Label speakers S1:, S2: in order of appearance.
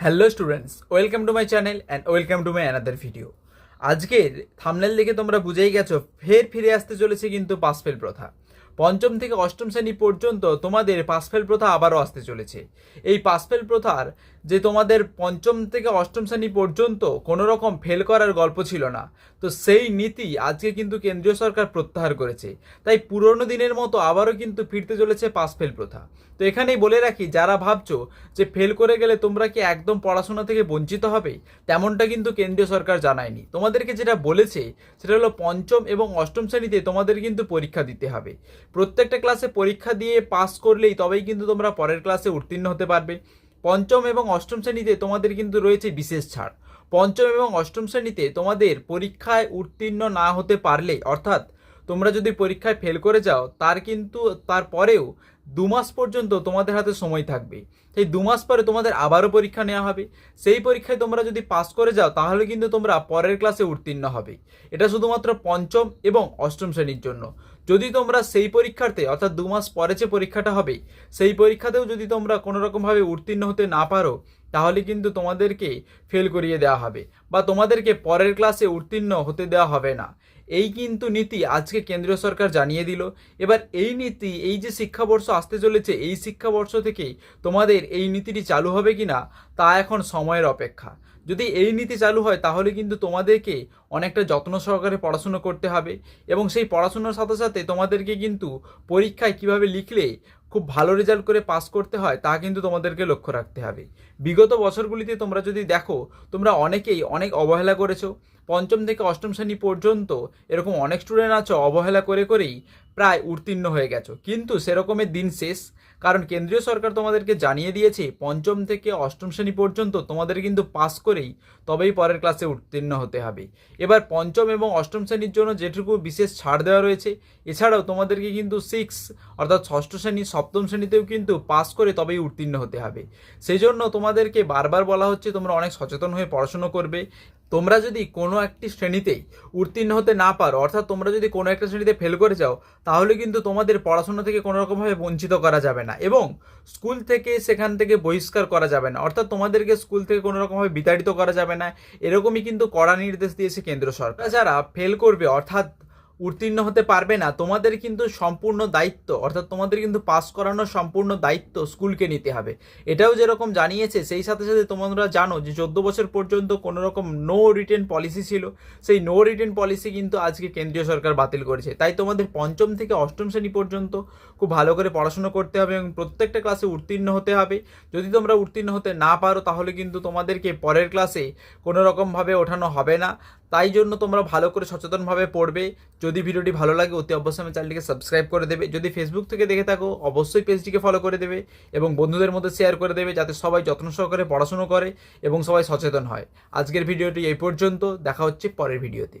S1: Hello students welcome to my channel and welcome to my another video আজকের thumbnail দেখে তোমরা বুঝেই গেছো, ফের ফিরে আসতে চলেছে কিন্তু পাসফেল প্রথা। পঞ্চম থেকে অষ্টম শ্রেণি পর্যন্ত তোমাদের পাসফেল প্রথা আবারও আসতে চলেছে। এই পাসফেল প্রথার যে তোমাদের পঞ্চম থেকে অষ্টম শ্রেণি পর্যন্ত কোনো রকম ফেল করার গল্প ছিল না। তো সেই নীতি আজকে কিন্তু কেন্দ্রীয় সরকার প্রত্যাহার করেছে। তাই পুরনো দিনের মতো আবারও কিন্তু ফিরতে চলেছে পাস ফেল প্রথা। তো এখানেই বলে রাখি, যারা ভাবছ যে ফেল করে গেলে তোমরা কি একদম পড়াশোনা থেকে বঞ্চিত হবে? তেমনটা কিন্তু কেন্দ্রীয় সরকার জানায়নি। তোমাদেরকে যেটা বলেছে, সেটা হলো পঞ্চম এবং অষ্টম শ্রেণীতে তোমাদের কিন্তু পরীক্ষা দিতে হবে। প্রত্যেকটা ক্লাসে পরীক্ষা দিয়ে পাস করলেই তবেই কিন্তু তোমরা পরের ক্লাসে উত্তীর্ণ হতে পারবে। পঞ্চম এবং অষ্টম শ্রেণীতে তোমাদের কিন্তু রয়েছে বিশেষ ছাড়। পঞ্চম এবং অষ্টম শ্রেণীতে তোমাদের পরীক্ষায় উত্তীর্ণ না হতে পারলে, অর্থাৎ তোমরা যদি পরীক্ষায় ফেল করে যাও, তার কিন্তু তারপরেও দু মাস পর্যন্ত তোমাদের হাতে সময় থাকবে। সেই দু মাস পরে তোমাদের আবারও পরীক্ষা নেওয়া হবে। সেই পরীক্ষায় তোমরা যদি পাস করে যাও, তাহলে কিন্তু তোমরা পরের ক্লাসে উত্তীর্ণ হবে। এটা শুধুমাত্র পঞ্চম এবং অষ্টম শ্রেণির জন্য। যদি তোমরা সেই পরীক্ষার্থে, অর্থাৎ দু মাস পরে যে পরীক্ষাটা হবে, সেই পরীক্ষাতেও যদি তোমরা কোনোরকমভাবে উত্তীর্ণ হতে না পারো তাহলে কিন্তু তোমাদেরকে ফেল করিয়ে দেওয়া হবে বা তোমাদেরকে পরের ক্লাসে উত্তীর্ণ হতে দেওয়া হবে না। এই কিন্তু নীতি আজকে কেন্দ্রীয় সরকার জানিয়ে দিল। এবার এই নীতি, এই যে শিক্ষাবর্ষ আসতে চলেছে, এই শিক্ষাবর্ষ থেকেই তোমাদের এই নীতিটি চালু হবে কি না তা এখন সময়ের অপেক্ষা। যদি এই নীতি চালু হয়, তাহলে কিন্তু তোমাদেরকে অনেকটা যত্ন সহকারে পড়াশুনো করতে হবে এবং সেই পড়াশুনোর সাথে সাথে তোমাদেরকে কিন্তু পরীক্ষায় কীভাবে লিখলে খুব ভালো রেজাল্ট করে পাস করতে হয়, তা কিন্তু তোমাদেরকে লক্ষ্য রাখতে হবে। বিগত বছরগুলিতে তোমরা যদি দেখো, তোমরা অনেকেই অনেক অবহেলা করেছ। পঞ্চম থেকে অষ্টম শ্রেণি পর্যন্ত এরকম অনেক স্টুডেন্ট আছো, অবহেলা করে করেই প্রায় উত্তীর্ণ হয়ে গেছো। কিন্তু সেরকমের দিন শেষ কারণ কেন্দ্রীয় সরকার তোমাদেরকে জানিয়ে দিয়েছে, পঞ্চম থেকে অষ্টম শ্রেণি পর্যন্ত তোমাদের কিন্তু পাস করেই তবেই পরের ক্লাসে উত্তীর্ণ হতে হবে। এবার পঞ্চম এবং অষ্টম শ্রেণির জন্য যেটুকু বিশেষ ছাড় দেওয়া রয়েছে, এছাড়াও তোমাদেরকে কিন্তু সিক্স অর্থাৎ ষষ্ঠ শ্রেণি, সপ্তম শ্রেণীতেও কিন্তু পাস করে তবেই উত্তীর্ণ হতে হবে। সেই জন্য তোমাদেরকে বারবার বলা হচ্ছে, তোমরা অনেক সচেতন হয়ে পড়াশুনো করবে তোমরা যদি কোনো একটি শ্রেণীতেই উত্তীর্ণ হতে না পারো, অর্থাৎ তোমরা যদি কোনো একটা শ্রেণীতে ফেল করে যাও, তাহলে কিন্তু তোমাদের পড়াশোনা থেকে কোনো রকমভাবে বঞ্চিত করা যাবে না এবং স্কুল থেকে সেখান থেকে বহিষ্কার করা যাবে না। অর্থাৎ তোমাদেরকে স্কুল থেকে কোনো রকমভাবে বিতাড়িত করা যাবে না। এরকমই কিন্তু কড়া নির্দেশ দিয়েছে কেন্দ্র সরকার। যারা ফেল করবে, অর্থাৎ উত্তীর্ণ হতে পারবে না, তোমাদের কিন্তু সম্পূর্ণ দায়িত্ব, অর্থাৎ তোমাদের কিন্তু পাস করানোর সম্পূর্ণ দায়িত্ব স্কুলকে নিতে হবে। এটাও যেরকম জানিয়েছে, সেই সাথে সাথে তোমরা জানো যে চোদ্দ বছর পর্যন্ত কোনো রকম নো রিটেন পলিসি ছিল, সেই নো রিটেন পলিসি কিন্তু আজকে কেন্দ্রীয় সরকার বাতিল করেছে। তাই তোমাদের পঞ্চম থেকে অষ্টম শ্রেণি পর্যন্ত খুব ভালো করে পড়াশুনো করতে হবে এবং প্রত্যেকটা ক্লাসে উত্তীর্ণ হতে হবে। যদি তোমরা উত্তীর্ণ হতে না পারো, তাহলে কিন্তু তোমাদেরকে পরের ক্লাসে কোনো রকমভাবে ওঠানো হবে না। তাই জন্য তোমরা ভালো করে সচেতনভাবে পড়বে। যদি ভিডিওটি ভালো লাগে, অতি অবশ্যই আমার চ্যানেলটিকে সাবস্ক্রাইব করে দেবে। যদি ফেসবুক থেকে দেখে থাকো, অবশ্যই পেজটিকে ফলো করে দেবে এবং বন্ধুদের মধ্যে শেয়ার করে দেবে যাতে সবাই যত্ন সহকারে পড়াশুনো করে এবং সবাই সচেতন হয়। আজকের ভিডিওটি এই পর্যন্ত। দেখা হচ্ছে পরের ভিডিওতে।